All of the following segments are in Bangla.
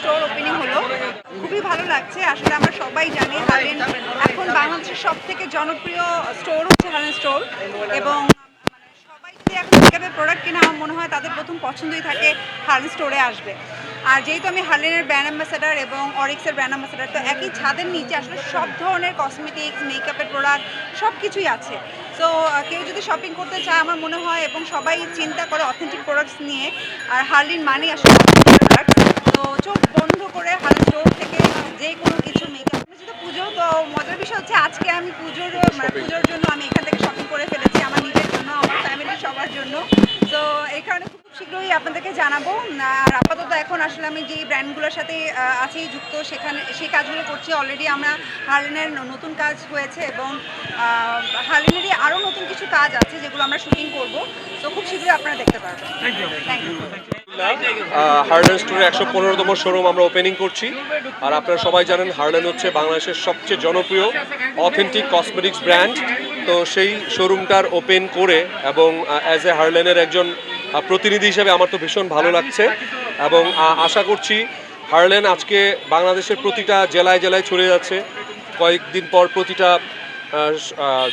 স্টোর ওপেনিং হলো। খুবই ভালো লাগছে, আসলে আমরা সবাই জানি হার্লেন এখন বাংলাদেশের সব থেকে জনপ্রিয় স্টোর হচ্ছে হার্লেন স্টোর এবং সবাই যদি এখন মেকআপের প্রোডাক্ট কিনে, আমার মনে হয় তাদের প্রথম পছন্দই থাকে হার্লেন স্টোরে আসবে। আর যেহেতু আমি হার্লেনের ব্র্যান্ড অ্যাম্বাসেডার এবং অরিক্সের ব্র্যান্ড অ্যাম্বাসেডার তো একই ছাদের নিচে আসলে সব ধরনের কসমেটিক্স মেকআপের প্রোডাক্ট সব কিছুই আছে সো কেউ যদি শপিং করতে চায় আমার মনে হয় এবং সবাই চিন্তা করে অথেন্টিক প্রোডাক্টস নিয়ে, আর হার্লিন মানে আসলে তো চোখ বন্ধ করে হার্লিন স্টোর থেকে যে কোনো কিছু মেকআপ যেহেতু পুজো তো মজার বিষয় হচ্ছে আজকে আমি পুজোর মানে পুজোর জন্য আমি এখান থেকে শপিং করে ফেলেছি আমার নিজের জন্য আমার ফ্যামিলির সবার জন্য। তো এই কারণে খুব শীঘ্রই আপনাদেরকে জানাব। আর আপাতত এখন আসলে আমি যেই ব্র্যান্ডগুলোর সাথে আছি যুক্ত সেখানে সেই কাজগুলো করছি। অলরেডি আমরা হার্লিনের নতুন কাজ হয়েছে এবং হার্লিনেরই আরও নতুন কিছু কাজ আছে যেগুলো আমরা শুটিং করব। তো খুব শীঘ্রই আপনারা দেখতে পারবেন। থ্যাংক ইউ থ্যাংক ইউ হার্লেন স্টোরের একশো পনেরোতম শোরুম আমরা ওপেনিং করছি। আর আপনারা সবাই জানেন হার্লেন হচ্ছে বাংলাদেশের সবচেয়ে জনপ্রিয় অথেন্টিক কসমেটিক্স ব্র্যান্ড তো সেই শোরুমটার ওপেন করে এবং অ্যাজ এ হার্লেনের একজন প্রতিনিধি হিসেবে আমার তো ভীষণ ভালো লাগছে। এবং আশা করছি হার্লেন আজকে বাংলাদেশের প্রতিটা জেলায় জেলায় ছড়িয়ে যাচ্ছে। কয়েকদিন পর প্রতিটা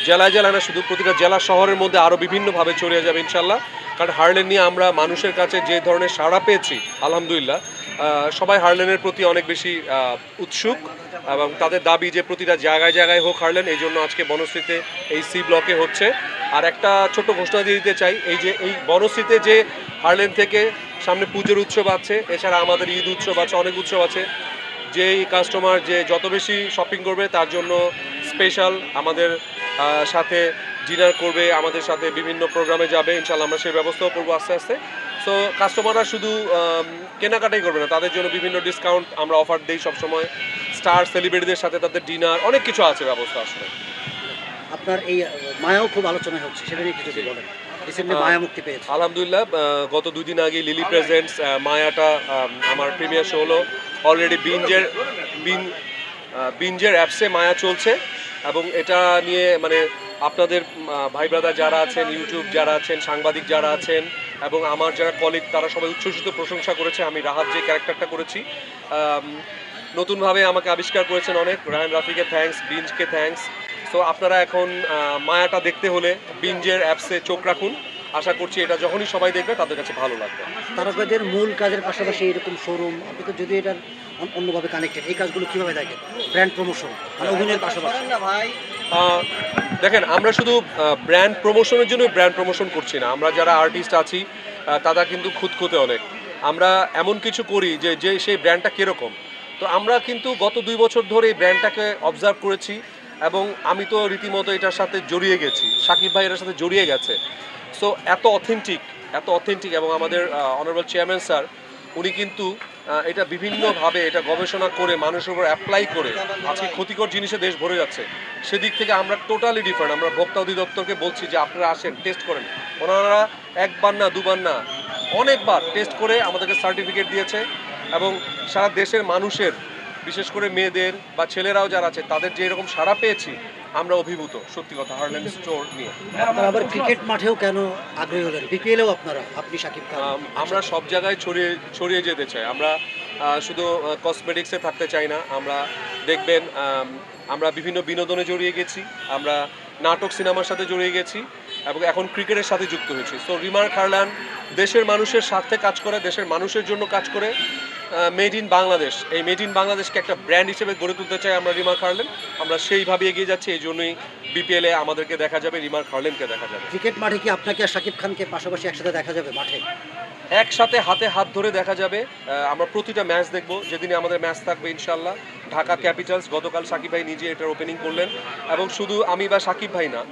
জেলায় জেলায় না, শুধু প্রতিটা জেলা শহরের মধ্যে আরও বিভিন্নভাবে ছড়িয়ে যাবে ইনশাল্লাহ। কারণ হার্লেন নিয়ে আমরা মানুষের কাছে যে ধরনের সাড়া পেয়েছি, আলহামদুলিল্লাহ সবাই হার্লেনের প্রতি অনেক বেশি উৎসুক এবং তাদের দাবি যে প্রতিটা জায়গায় জায়গায় হোক হার্লেন, এই জন্য আজকে বনশ্রীতে এই সি ব্লকে হচ্ছে। আর একটা ছোট ঘোষণা দিয়ে দিতে চাই, এই যে, এই বনশ্রীতে যে হার্লেন থেকে সামনে পুজোর উৎসব আছে, এছাড়া আমাদের ঈদ উৎসব আছে, অনেক উৎসব আছে। যেই কাস্টমার যে যত বেশি শপিং করবে, তার জন্য স্পেশাল আমাদের সাথে ডিনার করবে আমাদের সাথে বিভিন্ন প্রোগ্রামে যাবে ইনশাল্লাহ আমরা সেই ব্যবস্থাও করব আস্তে আস্তে। সো কাস্টমাররা শুধু কেনাকাটাই করবে না তাদের জন্য বিভিন্ন ডিসকাউন্ট আমরা অফার দিই সবসময়। স্টার সেলিব্রিটিদের সাথে তাদের ডিনার অনেক কিছু আছে ব্যবস্থা আসলে। আপনার এই মায়াও খুব আলোচনা হচ্ছে সেটা নিয়ে কিছু বলেন? মায়া মুক্তি পেয়েছে। আলহামদুলিল্লাহ গত দুই দিন আগে লিলি প্রেজেন্টস মায়াটা আমার প্রিমিয়ার শো হলো। অলরেডি বিঞ্জের বিন বিঞ্জের অ্যাপসে মায়া চলছে। এবং এটা নিয়ে মানে আপনাদের ভাই ব্রাদার যারা আছেন, ইউটিউব যারা আছেন, সাংবাদিক যারা আছেন, এবং আমার যারা কলিগ তারা সবাই উচ্ছ্বসিত প্রশংসা করেছে। আমি রাহাত যে ক্যারেক্টারটা করেছি নতুনভাবে আমাকে আবিষ্কার করেছেন অনেক। রায়ন রাফিকে থ্যাংকস বিঞ্জকে থ্যাংকস তো আপনারা এখন মায়াটা দেখতে হলে বিঞ্জের অ্যাপসে চোখ রাখুন। আশা করছি এটা যখনই সবাই দেখবে তাদের কাছে ভালো লাগবে। তারকাদের মূল কাজের পাশাপাশি এরকম শোরুম আপনি তো যদি এটার অন- অন্যভাবে কানেক্টেড এই কাজগুলো কীভাবে দেখেন? ব্র্যান্ড প্রমোশন মানে অভিনয়ের পাশাপাশি। দেখেন আমরা শুধু ব্র্যান্ড প্রমোশনের জন্য ব্র্যান্ড প্রমোশন করছি না। আমরা যারা আর্টিস্ট আছি তারা কিন্তু খুঁতখুঁতে অনেক। আমরা এমন কিছু করি যে যে সেই ব্র্যান্ডটা কীরকম। তো আমরা কিন্তু গত দুই বছর ধরে এই ব্র্যান্ডটাকে অবজার্ভ করেছি। এবং আমি তো রীতিমতো এটার সাথে জড়িয়ে গেছি। সাকিব ভাই এটার সাথে জড়িয়ে গেছে। সো এত অথেন্টিক এত অথেন্টিক এবং আমাদের অনারেবল চেয়ারম্যান স্যার উনি কিন্তু এটা বিভিন্নভাবে এটা গবেষণা করে, মানুষের উপর অ্যাপ্লাই করে, আজকে ক্ষতিকর জিনিসে দেশ ভরে যাচ্ছে। সেদিক থেকে আমরা টোটালি ডিফারেন্ট আমরা ভোক্তা অধিদপ্তরকে বলছি যে আপনারা আসেন টেস্ট করেন। ওনারা একবার না, দুবার না, অনেকবার টেস্ট করে আমাদেরকে সার্টিফিকেট দিয়েছে এবং সারা দেশের মানুষের বিশেষ করে মেয়েদের বা ছেলেরাও যারা আছে তাদের যে এরকম সাড়া পেয়েছি আমরা অভিভূত। সত্যি কথা হার্ল্যান্ড স্টোর নিয়ে। আপনারা আবার ক্রিকেট মাঠেও কেন আগ্রহী হলেন? বিপিএলেও আপনারা আপনি সাকিব খান। আমরা সব জায়গায় ছড়িয়ে ছড়িয়ে যেতে চাই। আমরা শুধু কসমেটিক্সে থাকতে চাই না। আমরা দেখবেন আমরা বিভিন্ন বিনোদনে জড়িয়ে গেছি। আমরা নাটক সিনেমার সাথে জড়িয়ে গেছি। এবং এখন ক্রিকেটের সাথে যুক্ত হয়েছি। সো রিমার খারলান দেশের মানুষের স্বার্থে কাজ করে দেশের মানুষের জন্য কাজ করে মেড ইন বাংলাদেশ। এই মেড ইন বাংলাদেশকে একটা ব্র্যান্ড হিসেবে গড়ে তুলতে চাই আমরা রিমার খারলেন। আমরা সেইভাবে এগিয়ে যাচ্ছি এই জন্যই বিপিএলে আমাদেরকে দেখা যাবে রিমার খারলেনকে দেখা যাবে। ক্রিকেট মাঠে কি আপনাকে আর সাকিব খানকে পাশাপাশি একসাথে দেখা যাবে মাঠে? একসাথে হাতে হাত ধরে দেখা যাবে। আমরা প্রতিটা ম্যাচ দেখব যেদিনে আমাদের ম্যাচ থাকবে ইনশাল্লাহ ঢাকা ক্যাপিটালস গতকাল সাকিব ভাই নিজে এটার ওপেনিং করলেন। এবং শুধু আমি বা সাকিব ভাই না